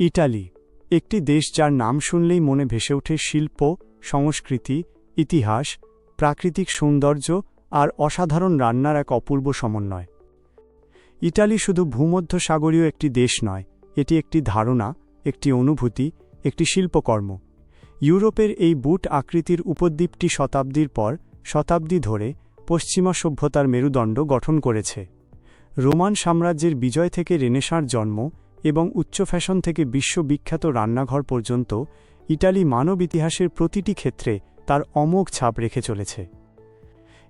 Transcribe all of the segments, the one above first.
Italy, একটি দেশ যার নাম শুনলেই মনে ভেসে ওঠে শিল্প, সংস্কৃতি, ইতিহাস, প্রাকৃতিক সৌন্দর্য আর অসাধারণ রান্নার এক অপূর্ব সমন্বয়। ইটালি শুধু ভূমধ্যসাগরীয় একটি দেশ নয়, এটি একটি ধারণা, একটি অনুভূতি, একটি শিল্পকর্ম। ইউরোপের এই বুট আকৃতির উপদ্বীপটি শতাব্দীর পর শতাব্দী ধরে পশ্চিমা সভ্যতার মেরুদণ্ড গঠন করেছে। রোমান সাম্রাজ্যের বিজয় থেকে রেনেসাঁর জন্ম এবং উচ্চ ফ্যাশন থেকে বিশ্ববিখ্যাত রান্নাঘর পর্যন্ত ইটালি মানব ইতিহাসের প্রতিটি ক্ষেত্রে তার অমোঘ ছাপ রেখে চলেছে।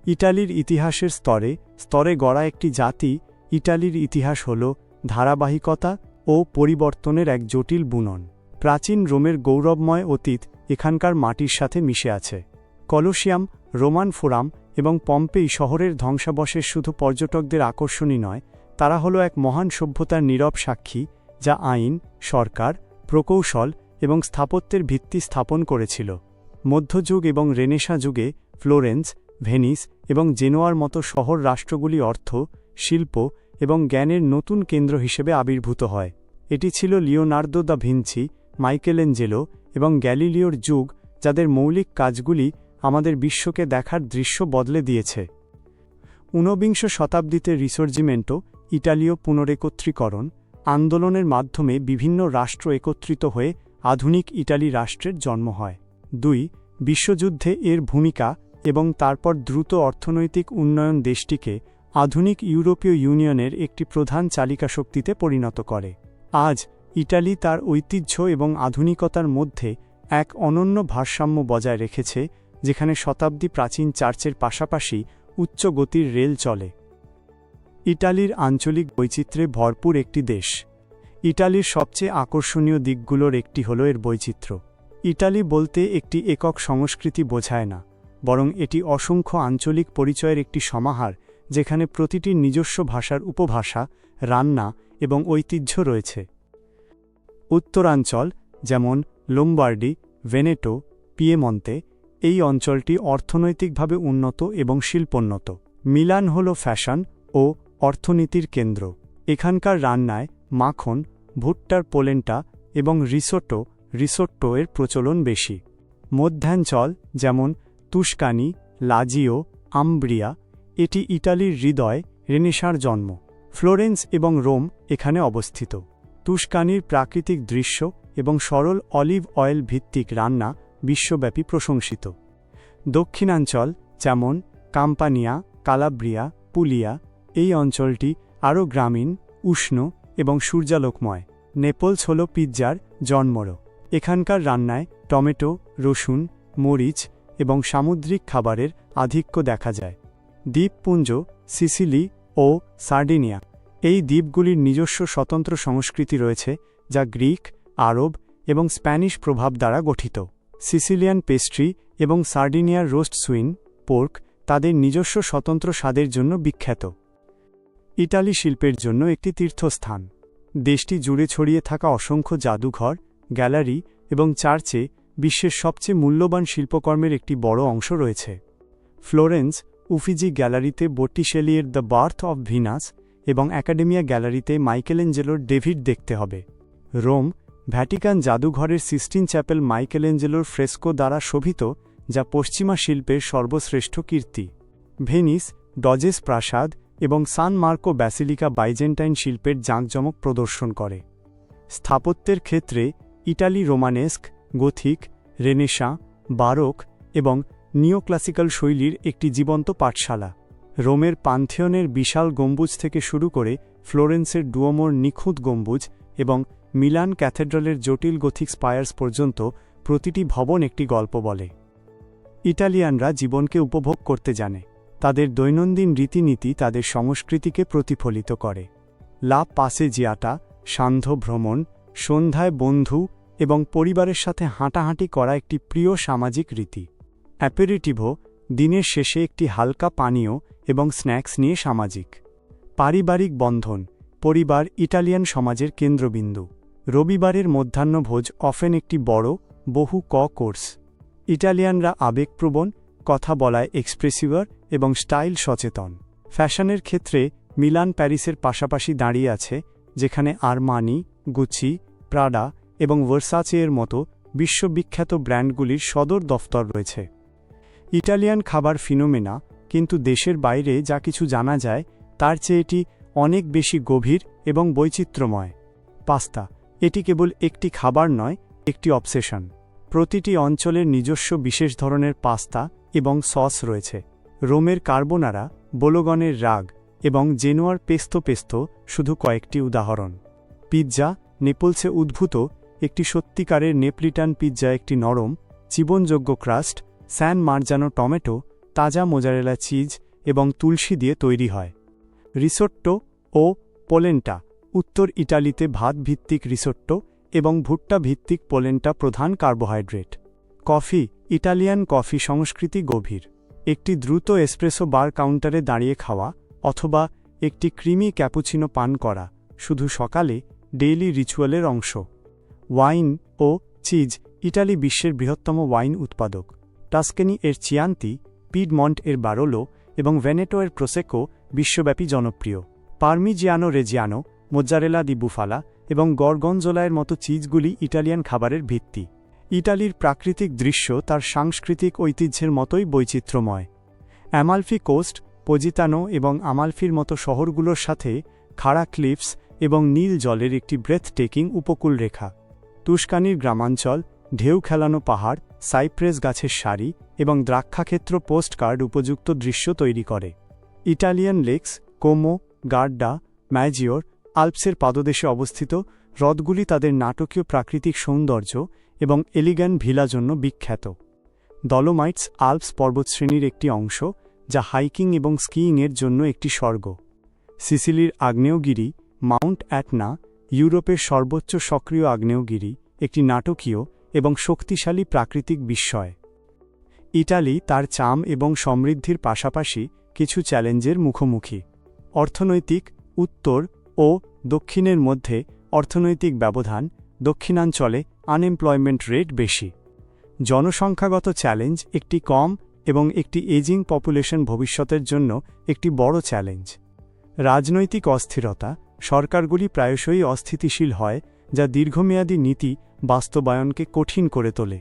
ইটালির ইতিহাসের স্তরে স্তরে গড়া একটি জাতি, ইটালির ইতিহাস হল ধারাবাহিকতা ও পরিবর্তনের এক জটিল বুনন। প্রাচীন রোমের গৌরবময় অতীত এখানকার মাটির সাথে মিশে আছে। কলোসিয়াম, রোমান ফোরাম এবং পম্পেই শহরের ধ্বংসাবশেষ শুধু পর্যটকদের আকর্ষণই নয়, তারা হল এক মহান সভ্যতার নীরব সাক্ষী যা আইন, সরকার, প্রকৌশল এবং স্থাপত্যের ভিত্তি স্থাপন করেছিল। মধ্যযুগ এবং রেনেসা যুগে ফ্লোরেন্স, ভেনিস এবং জেনোয়ার মতো শহর রাষ্ট্রগুলি অর্থ, শিল্প এবং জ্ঞানের নতুন কেন্দ্র হিসেবে আবির্ভূত হয়। এটি ছিল লিওনার্দো দ্য ভিঞ্চি মাইকেলেঞ্জেলো এবং গ্যালিলিওর যুগ যাদের মৌলিক কাজগুলি আমাদের বিশ্বকে দেখার দৃশ্য বদলে দিয়েছে। ঊনবিংশ শতাব্দীতে রিসর্জিমেন্টো, ইটালীয় পুনরেকত্রীকরণ আন্দোলনের মাধ্যমে বিভিন্ন রাষ্ট্র একত্রিত হয়ে আধুনিক ইটালি রাষ্ট্রের জন্ম হয়। দুই, বিশ্বযুদ্ধে এর ভূমিকা এবং তারপর দ্রুত অর্থনৈতিক উন্নয়ন দেশটিকে আধুনিক ইউরোপীয় ইউনিয়নের একটি প্রধান চালিকা শক্তিতে পরিণত করে। আজ, ইটালি তার ঐতিহ্য এবং আধুনিকতার মধ্যে এক অনন্য ভারসাম্য বজায় রেখেছে, যেখানে শতাব্দী প্রাচীন চার্চের পাশাপাশি উচ্চ গতির রেল চলে। ইটালির আঞ্চলিক বৈচিত্র্যে ভরপুর একটি দেশ। ইটালির সবচেয়ে আকর্ষণীয় দিকগুলোর একটি হল এর বৈচিত্র্য। ইটালি বলতে একটি একক সংস্কৃতি বোঝায় না, বরং এটি অসংখ্য আঞ্চলিক পরিচয়ের একটি সমাহার, যেখানে প্রতিটি নিজস্ব ভাষার উপভাষা, রান্না এবং ঐতিহ্য রয়েছে। উত্তরাঞ্চল, যেমন লোম্বার্ডি, ভেনেটো, পিয়েমন্তে, এই অঞ্চলটি অর্থনৈতিকভাবে উন্নত এবং শিল্পোন্নত। মিলান হল ফ্যাশন ও অর্থনীতির কেন্দ্র। এখানকার রান্নায় মাখন, ভুট্টার পোলেন্টা এবং রিসোটো, রিসোট্টো এর প্রচলন বেশি। মধ্যাঞ্চল যেমন তুস্কানি, লাজিও, আম্ব্রিয়া, এটি ইটালির হৃদয়, রেনেসার জন্ম। ফ্লোরেন্স এবং রোম এখানে অবস্থিত। তুস্কানির প্রাকৃতিক দৃশ্য এবং সরল অলিভ অয়েল ভিত্তিক রান্না বিশ্বব্যাপী প্রশংসিত। দক্ষিণাঞ্চল যেমন কাম্পানিয়া, কালাব্রিয়া, পুলিয়া এই অঞ্চলটি আরও গ্রামীণ, উষ্ণ এবং সূর্যালোকময়। নেপলস হল পিৎজার জন্মরো। এখানকার রান্নায় টমেটো, রসুন, মরিচ এবং সামুদ্রিক খাবারের আধিক্য দেখা যায়। দ্বীপপুঞ্জ, সিসিলি ও সার্ডিনিয়া। এই দ্বীপগুলির নিজস্ব স্বতন্ত্র সংস্কৃতি রয়েছে যা গ্রিক, আরব এবং স্প্যানিশ প্রভাব দ্বারা গঠিত। সিসিলিয়ান পেস্ট্রি এবং সার্ডিনিয়ার রোস্ট সুইন পোর্ক তাদের নিজস্ব স্বতন্ত্র স্বাদের জন্য বিখ্যাত। ইটালি শিল্পের জন্য একটি তীর্থস্থান। দেশটি জুড়ে ছড়িয়ে থাকা অসংখ্য জাদুঘর, গ্যালারি এবং চার্চে বিশ্বের সবচেয়ে মূল্যবান শিল্পকর্মের একটি বড় অংশ রয়েছে। ফ্লোরেন্স, উফিজি গ্যালারিতে বট্টিশেলিয়ের দ্য বার্থ অব ভিনাস এবং অ্যাকাডেমিয়া গ্যালারিতে মাইকেলেঞ্জেলোর ডেভিড দেখতে হবে। রোম, ভ্যাটিকান জাদুঘরের সিস্টিন চ্যাপেল মাইকেলেঞ্জেলোর ফ্রেস্কো দ্বারা শোভিত, যা পশ্চিমা শিল্পের সর্বশ্রেষ্ঠ কীর্তি। ভেনিস, ডজেস প্রাসাদ এবং সান মার্কো ব্যাসিলিকা বাইজেন্টাইন শিল্পের জাঁকজমক প্রদর্শন করে। স্থাপত্যের ক্ষেত্রে Italy Romanesque, Gothic Renaissance Baroque এবং নিওক্লাসিক্যাল শৈলীর একটি জীবন্ত পাঠশালা। রোমের পান্থিয়নের বিশাল গম্বুজ থেকে শুরু করে ফ্লোরেন্সের ডুয়োমোর নিখুঁত গম্বুজ এবং মিলান ক্যাথেড্রালের জটিল গথিক স্পায়ার্স পর্যন্ত প্রতিটি ভবন একটি গল্প বলে। ইটালিয়ানরা জীবনকে উপভোগ করতে জানে। তাদের দৈনন্দিন রীতিনীতি তাদের সংস্কৃতিকে প্রতিফলিত করে। লা পাসে জিয়াটা, সান্ধ্য ভ্রমণ, সন্ধ্যায় বন্ধু এবং পরিবারের সাথে হাঁটাহাঁটি করা একটি প্রিয় সামাজিক রীতি। অ্যাপেরিটিভো, দিনের শেষে একটি হালকা পানীয় এবং স্ন্যাক্স নিয়ে সামাজিক। পারিবারিক বন্ধন, পরিবার ইটালিয়ান সমাজের কেন্দ্রবিন্দু। রবিবারের মধ্যাহ্নভোজ অফেন একটি বড়, বহু ক কোর্স। ইটালিয়ানরা আবেগপ্রবণ, কথা বলায় এক্সপ্রেসিভার এবং স্টাইল সচেতন। ফ্যাশনের ক্ষেত্রে মিলান প্যারিসের পাশাপাশি দাঁড়িয়ে আছে, যেখানে আরমানি, গুচি, প্রাডা এবং ভার্সাচেয়ের মতো বিশ্ববিখ্যাত ব্র্যান্ডগুলির সদর দফতর রয়েছে। ইটালিয়ান খাবার ফিনোমেনা, কিন্তু দেশের বাইরে যা কিছু জানা যায়, তার চেয়ে এটি অনেক বেশি গভীর এবং বৈচিত্র্যময়। পাস্তা, এটি কেবল একটি খাবার নয়, একটি অবসেশন। প্রতিটি অঞ্চলের নিজস্ব বিশেষ ধরনের পাস্তা এবং সস রয়েছে। রোমের কার্বোনারা বোলোগনের রাগ এবং জেনোয়ার পেস্তো পেস্তো শুধু কয়েকটি উদাহরণ। পিৎজা, নেপলসে উদ্ভূত একটি সত্যিকারের নেপলিটান পিৎজা একটি নরম, জীবনযোগ্য ক্রাস্ট, স্যান মার্জানো টমেটো, তাজা মোজারেলা চিজ এবং তুলসী দিয়ে তৈরি হয়। রিসোট্টো ও পোলেন্টা উত্তর ইটালিতে ভাত ভিত্তিক রিসোট্টো এবং ভুট্টা ভিত্তিক পোলেন্টা প্রধান কার্বোহাইড্রেট। কফি, ইটালিয়ান কফি সংস্কৃতি গভীর। একটি দ্রুত এসপ্রেসো বার কাউন্টারে দাঁড়িয়ে খাওয়া অথবা একটি ক্রিমি ক্যাপুচিনো পান করা, শুধু সকালে ডেইলি রিচুয়ালের অংশ। ওয়াইন ও চিজ, ইটালি বিশ্বের বৃহত্তম ওয়াইন উৎপাদক। টাস্কেনি এর চিয়ান্তি, পিডমন্ট এর বারোলো এবং ভেনেটো এর প্রোসেকো বিশ্বব্যাপী জনপ্রিয়। পার্মিজিয়ানো রেজিয়ানো মোজ্জারেলা দি বুফালা এবং গরগঞ্জোলায়ের মতো চিজগুলি ইটালিয়ান খাবারের ভিত্তি। ইটালির প্রাকৃতিক দৃশ্য তার সাংস্কৃতিক ঐতিহ্যের মতোই বৈচিত্র্যময়। অ্যামালফি কোস্ট, পজিতানো এবং আমালফির মতো শহরগুলোর সাথে খাড়া ক্লিফস এবং নীল জলের একটি ব্রেথ টেকিং উপকূল রেখা তুস্কানির গ্রামাঞ্চল, ঢেউ খেলানো পাহাড়, সাইপ্রেস গাছের সারি এবং দ্রাক্ষাক্ষেত্র পোস্টকার্ড উপযুক্ত দৃশ্য তৈরি করে। Italian lakes, Como Garda Maggiore, আলপসের পাদদেশে অবস্থিত হ্রদগুলি তাদের নাটকীয় প্রাকৃতিক সৌন্দর্য এবং এলিগ্যান ভিলা জন্য বিখ্যাত। দলোমাইটস আলপস পর্বতশ্রেণীর একটি অংশ, যা হাইকিং এবং স্কিইংয়ের জন্য একটি স্বর্গ। সিসিলির আগ্নেয়গিরি, মাউন্ট অ্যাটনা, ইউরোপের সর্বোচ্চ সক্রিয় আগ্নেয়গিরি, একটি নাটকীয় এবং শক্তিশালী প্রাকৃতিক বিস্ময়। ইটালি তার চাম এবং সমৃদ্ধির পাশাপাশি কিছু চ্যালেঞ্জের মুখোমুখি। অর্থনৈতিক, উত্তর ও দক্ষিণের মধ্যে অর্থনৈতিক ব্যবধান দক্ষিণাঞ্চলে আনএমপ্লয়মেন্ট রেট বেশি। জনসংখ্যাগত চ্যালেঞ্জ একটি কম এবং একটি এজিং পপুলেশন ভবিষ্যতের জন্য একটি বড় চ্যালেঞ্জ রাজনৈতিক অস্থিরতা সরকারগুলি প্রায়শই অস্থিতিশীল হয়, যা দীর্ঘমেয়াদী নীতি বাস্তবায়নকে কঠিন করে তোলে।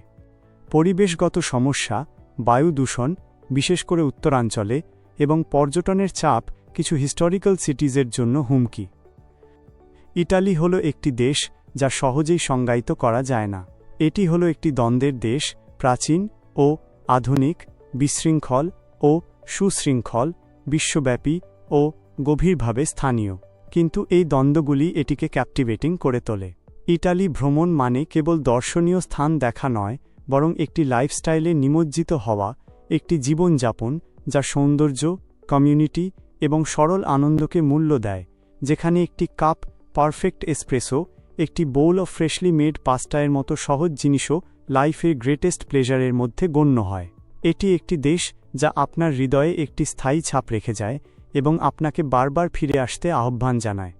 পরিবেশগত সমস্যা, বায়ু দূষণ, বিশেষ করে উত্তরাঞ্চলে, এবং পর্যটনের চাপ কিছু হিস্টোরিক্যাল সিটিজের জন্য হুমকি। ইটালি হল একটি দেশ যা সহজেই সংজ্ঞায়িত করা যায় না। এটি হল একটি দ্বন্দ্বের দেশ, প্রাচীন ও আধুনিক, বিশৃঙ্খল ও সুশৃঙ্খল, বিশ্বব্যাপী ও গভীরভাবে স্থানীয়। কিন্তু এই দ্বন্দ্বগুলি এটিকে ক্যাপটিভেটিং করে তোলে। ইটালি ভ্রমণ মানে কেবল দর্শনীয় স্থান দেখা নয়, বরং একটি লাইফস্টাইলে নিমজ্জিত হওয়া, একটি জীবনযাপন যা সৌন্দর্য কমিউনিটি এবং সরল আনন্দকে মূল্য দেয়, যেখানে একটি কাপ পারফেক্ট এসপ্রেসো একটি বোল অফ ফ্রেশলি মেড পাস্তায়ের মতো সহজ জিনিসও লাইফের গ্রেটেস্ট প্লেজারের মধ্যে গণ্য হয়। এটি একটি দেশ যা আপনার হৃদয়ে একটি স্থায়ী ছাপ রেখে যায় এবং আপনাকে বারবার ফিরে আসতে আহ্বান জানায়।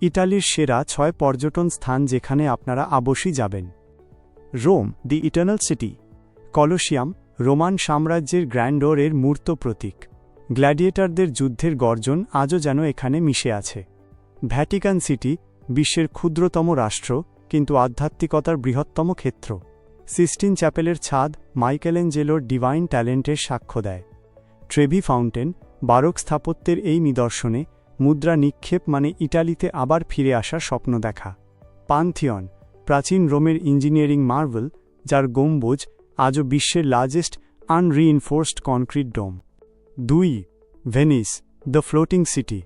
ইটালির সেরা ছয় পর্যটন স্থান যেখানে আপনারা আবশ্যই যাবেন। Rome, the eternal city. Colosseum, Roman সাম্রাজ্যের গ্র্যান্ডোরের মূর্ত প্রতীক। গ্ল্যাডিয়েটারদের যুদ্ধের গর্জন আজও যেন এখানে মিশে আছে। ভ্যাটিকান সিটি বিশ্বের ক্ষুদ্রতম রাষ্ট্র, কিন্তু আধ্যাত্মিকতার বৃহত্তম ক্ষেত্র। সিস্টিন চ্যাপেলের ছাদ মাইকেলেঞ্জেলোর ডিভাইন ট্যালেন্টের সাক্ষ্য দেয়। ট্রেভি ফাউন্টেন, বারক স্থাপত্যের এই নিদর্শনে, মুদ্রা নিক্ষেপ মানে ইটালিতে আবার ফিরে আসার স্বপ্ন দেখা। পান্থিয়ন, প্রাচীন রোমের ইঞ্জিনিয়ারিং মার্ভেল, যার গম্বুজ আজও বিশ্বের লার্জেস্ট আনরিইনফোর্সড কনক্রিট ডোম দুই, Venice, the floating city.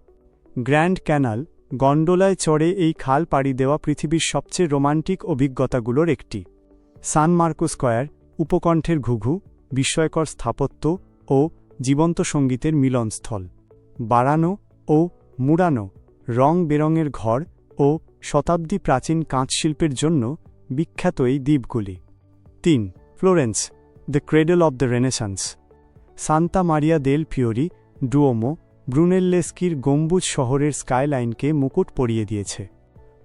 Grand canal গন্ডোলায় চড়ে এই খাল পাড়ি দেওয়া পৃথিবীর সবচেয়ে রোমান্টিক অভিজ্ঞতাগুলোর একটি। সান মার্কো স্কয়ার, উপকণ্ঠের ঘুঘু, বিস্ময়কর স্থাপত্য ও জীবন্ত সঙ্গীতের মিলনস্থল। বাড়ানো ও মুড়ানো রং বেরঙের ঘর ও শতাব্দী প্রাচীন কাঁচশিল্পের জন্য বিখ্যাত এই দ্বীপগুলি। তিন, Florence, the cradle of the Renaissance. Santa Maria del Fiore Duomo ব্রুনেল্লেস্কির গম্বুজ শহরের স্কাইলাইনকে মুকুট পরিয়ে দিয়েছে।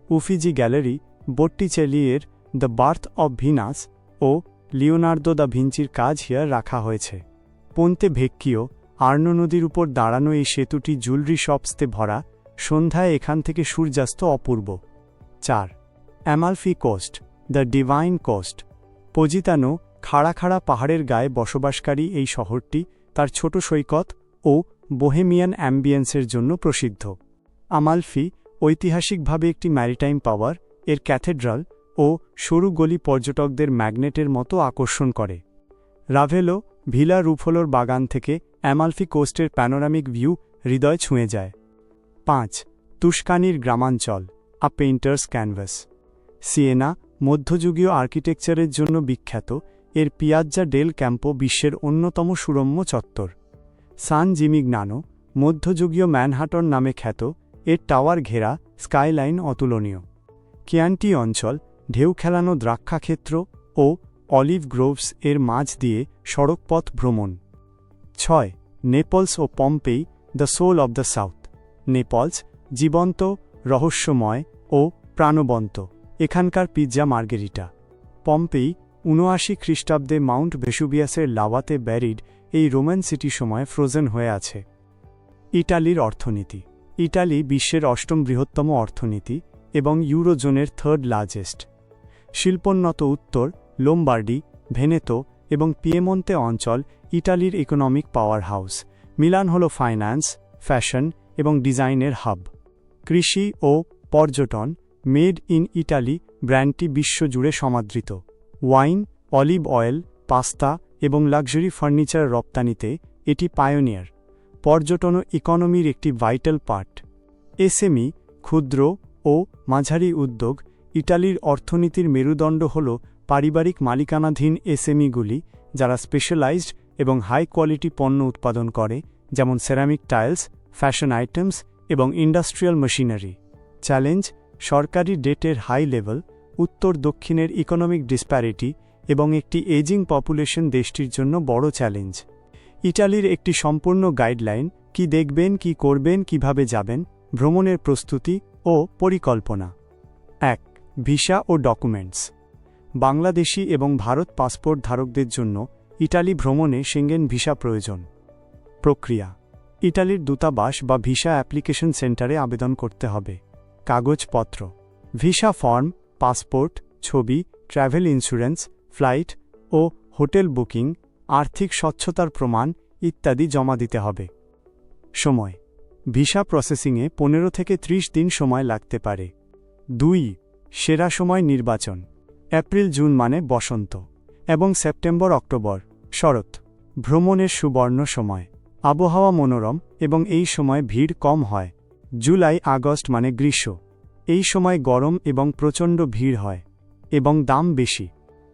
উফিজি গ্যালারি, বট্টিচেলিয়ের দ্য বার্থ অব ভিনাস ও লিওনার্দো দ্য ভিঞ্চির কাজ হিয়ার রাখা হয়েছে। পন্তে ভেক্কিও, আর্নো নদীর উপর দাঁড়ানো এই সেতুটি জুলরি শপসতে ভরা, সন্ধ্যায় এখান থেকে সূর্যাস্ত অপূর্ব। চার, Amalfi coast, the divine coast. Positano, খাড়া খাড়া পাহাড়ের গায়ে বসবাসকারী এই শহরটি, তার ছোট সৈকত ও বোহেমিয়ান অ্যাম্বিয়েন্সের জন্য প্রসিদ্ধ। আমালফি ঐতিহাসিকভাবে একটি ম্যারিটাইম পাওয়ার, এর ক্যাথেড্রাল ও সরু গলি পর্যটকদের ম্যাগনেটের মতো আকর্ষণ করে। রাভেলো ভিলা রুফোলোর বাগান থেকে অ্যামালফি কোস্টের প্যানোরামিক ভিউ হৃদয় ছুঁয়ে যায়। পাঁচ তুস্কানির গ্রামাঞ্চল, আ পেইন্টার্স ক্যানভাস। সিয়েনা, মধ্যযুগীয় আর্কিটেকচারের জন্য বিখ্যাত, এর পিয়াজ্জা ডেল ক্যাম্পো বিশ্বের অন্যতম সুরম্য চত্বর। সান জিমিগনানো মধ্যযুগীয় ম্যানহাটন নামে খ্যাত, এর টাওয়ার ঘেরা, স্কাইলাইন অতুলনীয়। কিয়ান্টি অঞ্চল, ঢেউ খেলানো দ্রাক্ষাক্ষেত্র ও অলিভ গ্রোভস এর মাঝ দিয়ে সড়কপথ ভ্রমণ। ছয়, Naples O Pompeii the soul of the south. Naples, জীবন্ত, রহস্যময় ও প্রাণবন্ত, এখানকার পিৎজা মার্গেরিটা। পম্পেই উনআশি খ্রিস্টাব্দে মাউন্ট ভেসুবিয়াসের লাওয়াতে ব্যারিড এই রোমান সিটি সময় ফ্রোজেন হয়ে আছে। ইটালির অর্থনীতি। ইটালি বিশ্বের অষ্টম বৃহত্তম অর্থনীতি এবং ইউরোজোনের থার্ড লার্জেস্ট শিল্পোন্নত উত্তর, লোমবার্ডি, ভেনেতো এবং পিয়েমন্তে অঞ্চল ইটালির ইকোনমিক পাওয়ার হাউস মিলান হল ফাইন্যান্স ফ্যাশন এবং ডিজাইনের হাব কৃষি ও পর্যটন মেড ইন ইটালি ব্র্যান্ডটি বিশ্বজুড়ে সমাদৃত। ওয়াইন অলিভ অয়েল পাস্তা এবং লাক্সারি ফার্নিচার রপ্তানিতে এটি পায়োনিয়ার পর্যটন ইকোনমির একটি ভাইটাল পার্ট এসএমই ক্ষুদ্র ও মাঝারি উদ্যোগ, ইটালির অর্থনীতির মেরুদণ্ড হল পারিবারিক মালিকানাধীন এসএমইগুলি যারা স্পেশালাইজড এবং হাই কোয়ালিটি পণ্য উৎপাদন করে, যেমন সেরামিক টাইলস ফ্যাশন আইটেমস এবং ইন্ডাস্ট্রিয়াল মেশিনারি চ্যালেঞ্জ সরকারি ডেটের হাই লেভেল উত্তর দক্ষিণের ইকোনমিক ডিসপ্যারিটি এবং একটি এজিং পপুলেশন দেশটির জন্য বড় চ্যালেঞ্জ। ইটালির একটি সম্পূর্ণ গাইডলাইন, কি দেখবেন, কি করবেন, কীভাবে যাবেন, ভ্রমণের প্রস্তুতি ও পরিকল্পনা। এক, ভিসা ও ডকুমেন্টস। বাংলাদেশি এবং ভারত পাসপোর্ট ধারকদের জন্য ইটালি ভ্রমণে সেঙ্গেন ভিসা প্রয়োজন। প্রক্রিয়া। ইটালির দূতাবাস বা ভিসা অ্যাপ্লিকেশন সেন্টারে আবেদন করতে হবে। কাগজপত্র। ভিসা ফর্ম, পাসপোর্ট, ছবি, ট্র্যাভেল ইন্স্যুরেন্স ফ্লাইট ও হোটেল বুকিং, আর্থিক স্বচ্ছতার প্রমাণ ইত্যাদি জমা দিতে হবে। সময়। ভিসা প্রসেসিংয়ে পনেরো থেকে ত্রিশ দিন সময় লাগতে পারে। দুই, সেরা সময় নির্বাচন। এপ্রিল, জুন মানে বসন্ত এবং সেপ্টেম্বর, অক্টোবর। শরৎ। ভ্রমণের সুবর্ণ সময়। আবহাওয়া মনোরম এবং এই সময় ভিড় কম হয়। জুলাই, আগস্ট মানে গ্রীষ্ম। এই সময় গরম এবং প্রচণ্ড ভিড় হয় এবং দাম বেশি।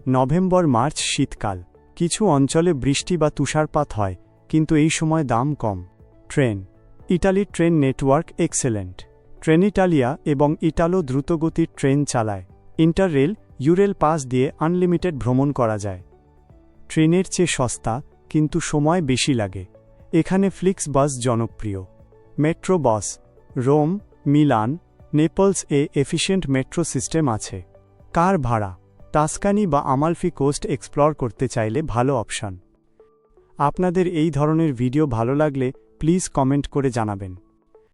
নভেম্বর, মার্চ শীতকাল। কিছু অঞ্চলে বৃষ্টি বা তুষারপাত হয়, কিন্তু এই সময় দাম কম। ট্রেন। ইটালির train network excellent. Train Italia এবং ইটালো দ্রুতগতির ট্রেন চালায়। ইন্টাররেল, ইউরেল পাস দিয়ে আনলিমিটেড ভ্রমণ করা যায়। ট্রেনের চেয়ে সস্তা, কিন্তু সময় বেশি লাগে। এখানে ফ্লিক্স বাস জনপ্রিয়। Metro bus. Rome, Milan, Naples এ এফিশিয়েন্ট মেট্রো সিস্টেম আছে। কার ভাড়া? টাস্কানি বা আমালফি কোস্ট এক্সপ্লোর করতে চাইলে ভালো অপশান। আপনাদের এই ধরনের ভিডিও ভালো লাগলে প্লিজ কমেন্ট করে জানাবেন।